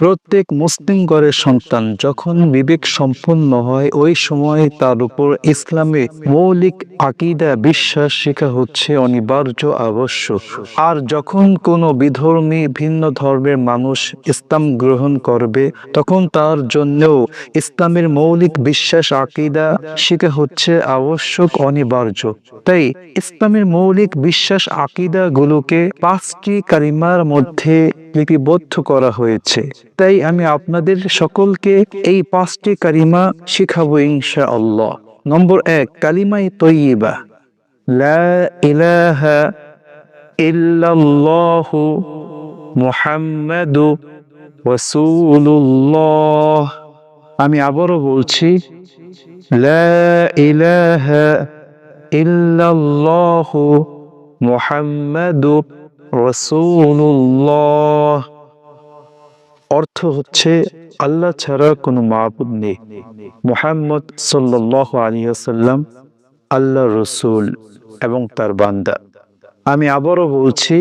প্রত্যেক মুসলিম ঘরের সন্তান যখন বিবেক সম্পন্ন হয়, ওই সময় তার উপর ইসলামে মৌলিক আকিদা বিশ্বাস শেখা হচ্ছে অনিবার্য আবশ্যক। আর যখন কোনো বিধর্মী ভিন্ন ধর্মের মানুষ ইসলাম গ্রহণ করবে, তখন তার জন্যও ইসলামের মৌলিক বিশ্বাস আকিদা শেখা হচ্ছে আবশ্যক, অনিবার্য। তাই ইসলামের মৌলিক বিশ্বাস আকিদা গুলোকে পাঁচটি কারিমার মধ্যে লিপিবদ্ধ করা হয়েছে। তাই আমি আপনাদের সকলকে এই পাঁচটি কালিমা শিখাবো ইনশা আল্লাহ নম্বর এক, কালিমাই তৈবা ইলাহা আমি আবারও বলছি ইলাহা মুহাম্মাদু রাসূলুল্লাহ। অর্থ হচ্ছে আল্লাহ ছাড়া কোনো মাহবুদ নেই। মুহাম্মদ সাল্লাল্লাহু আলাইহি ওয়াসাল্লাম আল্লাহ রসুল এবং তার বান্দা। আমি আবারও বলছি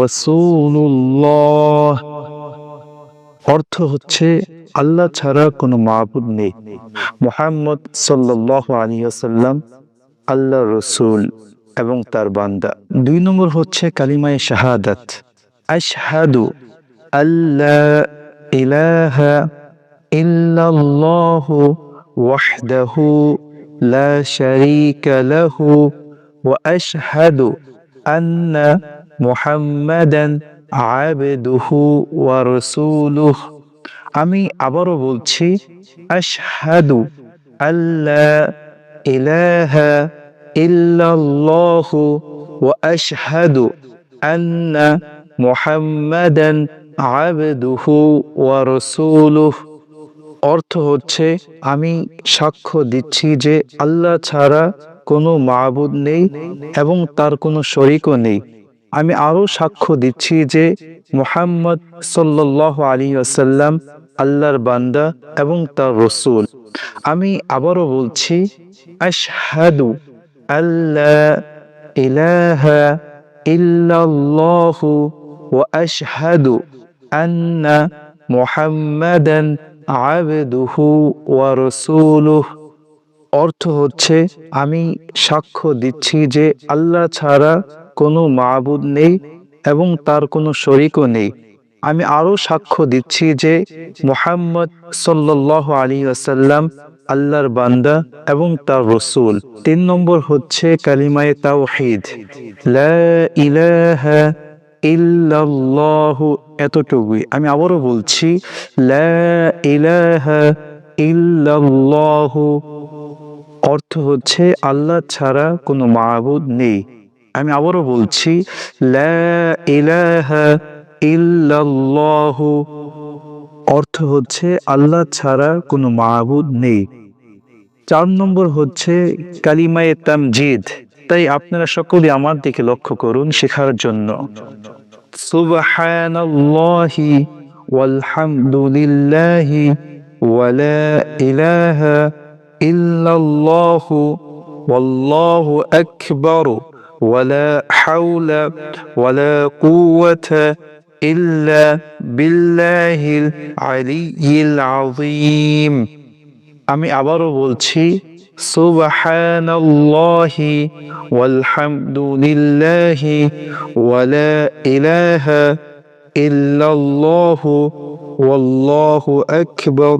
রাসূলুল্লাহ। অর্থ হচ্ছে আল্লাহ ছাড়া কোনো মাহবুদ নেই। মোহাম্মদ সাল্লাল্লাহু আলাইহি ওয়াসাল্লাম আল্লাহ রসুল এবং তার বান্দা। দুই নম্বর হচ্ছে কালিমায়ে শাহাদাত। আশহাদু আল্লাহ ইলাহা ইল্লাল্লাহু ওয়াহদাহু লা শারীকা লাহু ওয়া আশহাদু আন্না মুহাম্মাদান আবদুহু ওয়া রাসূলুহু। আমি আবারও বলছি, আশহাদু আল্লাহ ইল্লাল্লাহু ওয়া আশহাদু আন্না মুহাম্মাদান আবদুহু ওয়া রাসূলুহু অর্থ হচ্ছে, আমি সাক্ষ্য দিচ্ছি যে আল্লাহ ছাড়া কোনো মাবুদ নেই এবং তার কোনো শরিকও নেই। আমি আরও সাক্ষ্য দিচ্ছি যে মোহাম্মদ সাল্লাল্লাহু আলী ওয়াসাল্লাম আল্লাহর বান্দা এবং তার রসুল। আমি আবারও বলছি, আশহাদু আল্লাহ ইলাহা ইল্লাল্লাহু ওয়া আশহাদু আন্না মুহাম্মাদান আবদুহু ওয়া রাসূলুহু। অর্থ হচ্ছে, আমি সাক্ষ্য দিচ্ছি যে আল্লাহ ছাড়া কোনো মাবুদ নেই এবং তার কোনো শরিকও নেই। আমি আরও সাক্ষ্য দিচ্ছি যে মোহাম্মদ সাল্লাহ আলী আসাল্লাম আল্লাহর বান্দা এবং তার রসুল। তিন নম্বর হচ্ছে কালিমায়ে তাওহিদ। ইলাহা ইল্লাল্লাহু এতটুকুই। আমি আবারও বলছি অর্থ হচ্ছে আল্লাহ ছাড়া কোনো মাহবুদ নেই। আমি আবারও বলছি অর্থ হচ্ছে আল্লাহ ছাড়া কোনো মাবুদ নেই। চার নম্বর হচ্ছে কালিমায়ে তামজিদ। তাই আপনারা সকলে আমার দিকে লক্ষ্য করুন শেখার জন্য। সুবহানাল্লাহি ওয়ালহামদুলিল্লাহি ওয়ালা ইলাহা ইল্লাল্লাহু ওয়াল্লাহু আকবার। ولا حول ولا قوة إلا بالله العلي العظيم আমি আবারও বলছি সুবহানাল্লাহি ওয়ালহামদুলিল্লাহি ওয়ালা ইলাহা ইল্লাল্লাহু ওয়াল্লাহু আকবার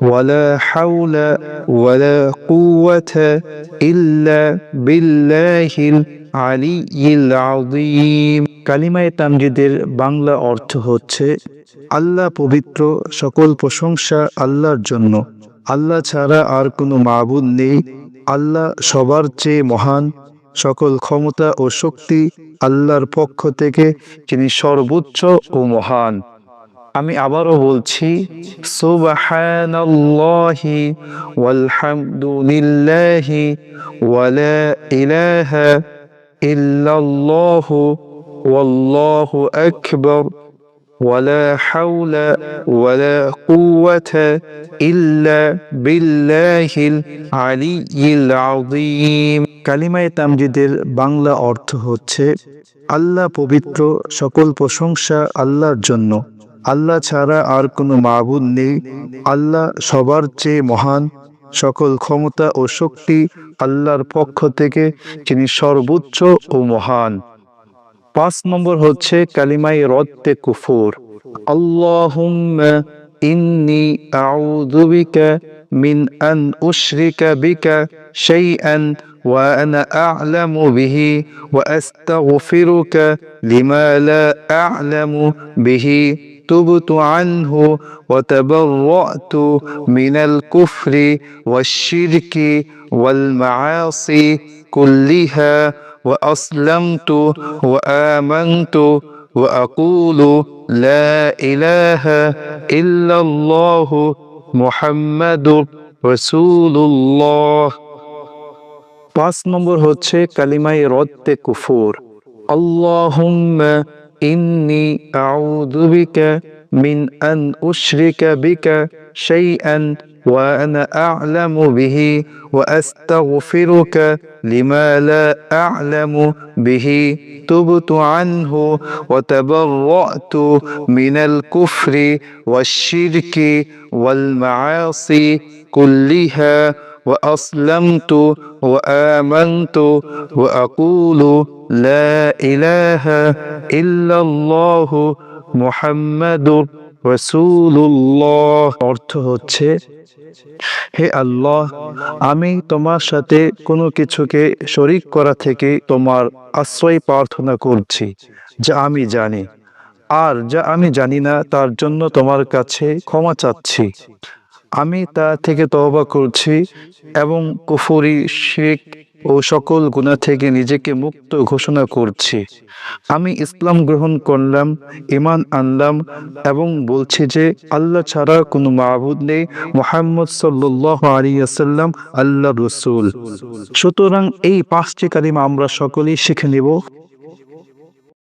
ولا حول ولا قوة إلا بالله আলী আজিম কালিমায় তামজিদের বাংলা অর্থ হচ্ছে, আল্লাহ পবিত্র, সকল প্রশংসা আল্লাহর জন্য। আল্লাহ ছাড়া আর কোনো মাবুদ নেই। আল্লাহ সবার চেয়ে মহান। সকল ক্ষমতা ও শক্তি আল্লাহর পক্ষ থেকে যিনি সর্বোচ্চ ও মহান। আমি আবারও বলছি, সুবহানাল্লাহি ওয়ালহামদুলিল্লাহি ওয়ালা ইলাহা ইল্লাল্লাহু ওয়াল্লাহু আকবার ولا حول ولا قوة إلا بالله العلي العظيم কালিমায়ে তামজিদের বাংলা অর্থ হচ্ছে আল্লাহ পবিত্র সকল প্রশংসা আল্লাহর জন্য আল্লাহ ছাড়া আর কোনো মাবুদ নেই আল্লাহ সবার চেয়ে মহান সকল ক্ষমতা ও শক্তি আল্লাহর পক্ষ থেকে, যিনি সর্বোচ্চ ও মহান। পাঁচ নম্বর হচ্ছে কালিমাই রদ্দে কুফুর। আল্লাহুম্মা মিন বিহি বিহি। تبت عنه وتبرأت من الكفر والشرك والمعاصي كلها وأسلمت وآمنت وأقول لا إله إلا الله محمد رسول الله পাঁচ নম্বর হচ্ছে কালিমাই রদ্দে কুফুর আল্লাহুম্মা إني أعوذ بك من أن أشرك بك شيئا وأنا أعلم به وأستغفرك لما لا أعلم به. تبت عنه وتبرأت من الكفر والشرك والمعاصي كلها. وأسلمت وآمنت وأقول لا إله إلا الله محمد রসুল্লাহ অর্থ হচ্ছে হে আল্লাহ আমি তোমার সাথে কোনো কিছুকে শরিক করা থেকে তোমার আশ্রয় প্রার্থনা করছি যা আমি জানি আর যা আমি জানি না তার জন্য তোমার কাছে ক্ষমা চাচ্ছি আমি তা থেকে তহবা করছি এবং কুফুরি শেখ ও সকল গুণা থেকে নিজেকে মুক্ত ঘোষণা করছি। আমি ইসলাম গ্রহণ করলাম ইমান আনলাম এবং বলছি যে আল্লাহ ছাড়া কোনো মাহবুদ নেই, মোহাম্মদ সাল্লাহ আলিয়াল্লাম আল্লাহ রসুল। সুতরাং এই পাঁচটি কালিমা আমরা সকলেই শিখে নেব।